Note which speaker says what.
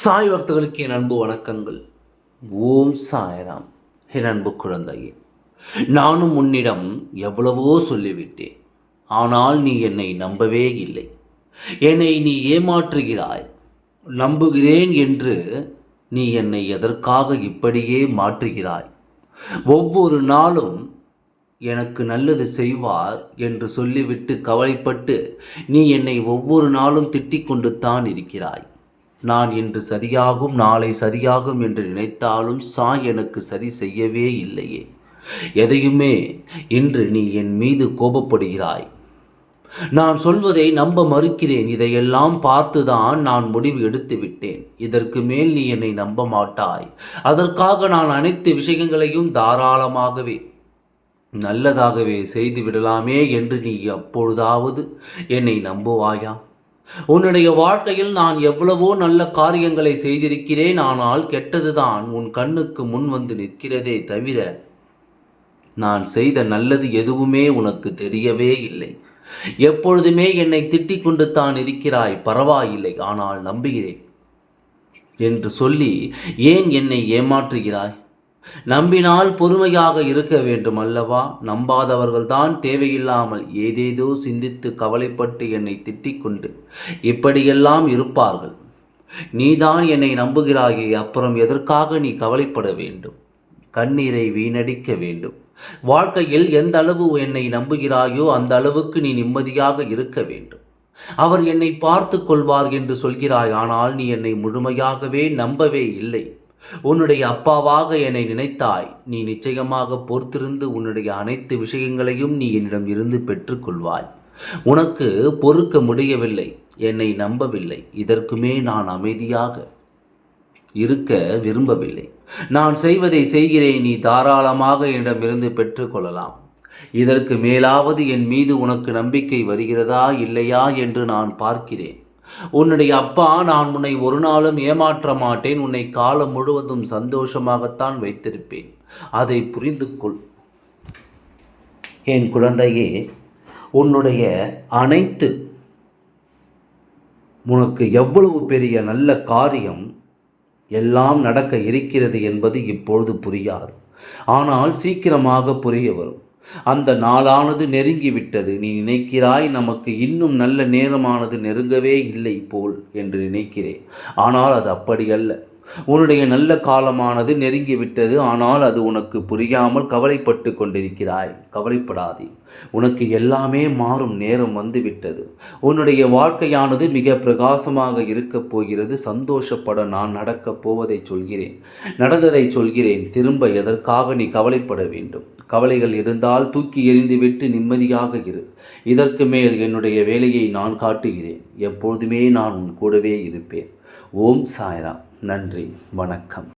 Speaker 1: சாய் பக்தர்களுக்கு என் அன்பு வணக்கங்கள். ஓம் சாய்ராம். என் அன்பு குழந்தையே நானும் உன்னிடம் எவ்வளவோ சொல்லிவிட்டேன். ஆனால் நீ என்னை நம்பவே இல்லை. என்னை நீ ஏமாற்றுகிறாய். நம்புகிறேன் என்று நீ என்னை எதற்காக இப்படியே மாற்றுகிறாய்? ஒவ்வொரு நாளும் எனக்கு நல்லது செய்வார் என்று சொல்லிவிட்டு கவலைப்பட்டு நீ என்னை ஒவ்வொரு நாளும் திட்டிக் கொண்டு தான் இருக்கிறாய். நான் இன்று சரியாகும் நாளை சரியாகும் என்று நினைத்தாலும் சா எனக்கு சரி செய்யவே இல்லையே. எதையுமே இன்று நீ என் மீது கோபப்படுகிறாய். நான் சொல்வதை நம்ப மறுக்கிறேன். இதையெல்லாம் பார்த்துதான் நான் முடிவு எடுத்து விட்டேன். இதற்கு மேல் நீ என்னை நம்ப மாட்டாய். அதற்காக நான் அனைத்து விஷயங்களையும் தாராளமாகவே நல்லதாகவே செய்து விடலாமே என்று நீ அப்பொழுதாவது என்னை நம்புவாயா? உன்னுடைய வாழ்க்கையில் நான் எவ்வளவோ நல்ல காரியங்களை செய்திருக்கிறேன் ஆனால் கெட்டதுதான் உன் கண்ணுக்கு முன் வந்து நிற்கிறதே தவிர நான் செய்த நல்லது எதுவுமே உனக்கு தெரியவே இல்லை. எப்பொழுதுமே என்னை திட்டிக் கொண்டு தான் இருக்கிறாய் பரவாயில்லை ஆனால் நம்புகிறேன் என்று சொல்லி ஏன் என்னை ஏமாற்றுகிறாய்? நம்பினால் பொறுமையாக இருக்க வேண்டும் அல்லவா நம்பாதவர்கள்தான் தேவையில்லாமல் ஏதேதோ சிந்தித்து கவலைப்பட்டு என்னை திட்டிக் கொண்டு இப்படியெல்லாம் இருப்பார்கள். நீதான் என்னை நம்புகிறாயே அப்புறம் எதற்காக நீ கவலைப்பட வேண்டும்? கண்ணீரை வீணடிக்க வேண்டும். வாழ்க்கையில் எந்த அளவு என்னை நம்புகிறாயோ அந்த அளவுக்கு நீ நிம்மதியாக இருக்க வேண்டும். அவர் என்னை பார்த்து கொள்வார் என்று சொல்கிறாய் ஆனால் நீ என்னை முழுமையாகவே நம்பவே இல்லை. உன்னுடைய அப்பாவாக என்னை நினைத்தாய். நீ நிச்சயமாக பொறுத்திருந்து உன்னுடைய அனைத்து விஷயங்களையும் நீ என்னிடம் இருந்து பெற்றுக்கொள்வாய். உனக்கு பொறுக்க முடியவில்லை என்னை நம்பவில்லை இதற்குமே நான் அமைதியாக இருக்க விரும்பவில்லை. நான் செய்வதை செய்கிறேன் நீ தாராளமாக என்னிடமிருந்து பெற்றுக்கொள்ளலாம். இதற்கு மேலாவது என் மீது உனக்கு நம்பிக்கை வருகிறதா இல்லையா என்று நான் பார்க்கிறேன். உன்னுடைய அப்பா நான் உன்னை ஒரு நாளும் ஏமாற்ற மாட்டேன். உன்னை காலம் முழுவதும் சந்தோஷமாகத்தான் வைத்திருப்பேன். அதை புரிந்து கொள் என் குழந்தையே உன்னுடைய அனைத்து உனக்கு எவ்வளவு பெரிய நல்ல காரியம் எல்லாம் நடக்க இருக்கிறது என்பது இப்பொழுது புரியாது. ஆனால் சீக்கிரமாக புரிய வரும். அந்த நாளானது நெருங்கிவிட்டது. நீ நினைக்கிறாய் நமக்கு இன்னும் நல்ல நேரமானது நெருங்கவே இல்லை போல் என்று நினைக்கிறேன். ஆனால் அது அப்படியல்ல உன்னுடைய நல்ல காலமானது நெருங்கிவிட்டது ஆனால் அது உனக்கு புரியாமல் கவலைப்பட்டு கொண்டிருக்கிறாய். கவலைப்படாதே. உனக்கு எல்லாமே மாறும் நேரம் வந்துவிட்டது. உன்னுடைய வாழ்க்கையானது மிக பிரகாசமாக இருக்கப் போகிறது. சந்தோஷப்பட நான் நடக்கப் போவதை சொல்கிறேன். நடந்ததை சொல்கிறேன். திரும்ப எதற்காக நீ கவலைப்பட வேண்டும்? கவலைகள் இருந்தால் தூக்கி எறிந்துவிட்டு நிம்மதியாக இரு. இதற்கு மேல் என்னுடைய வேலையை நான் காட்டுகிறேன். எப்பொழுதுமே நான் உன் கூடவே இருப்பேன். ஓம் சாய்ராம். நன்றி வணக்கம்.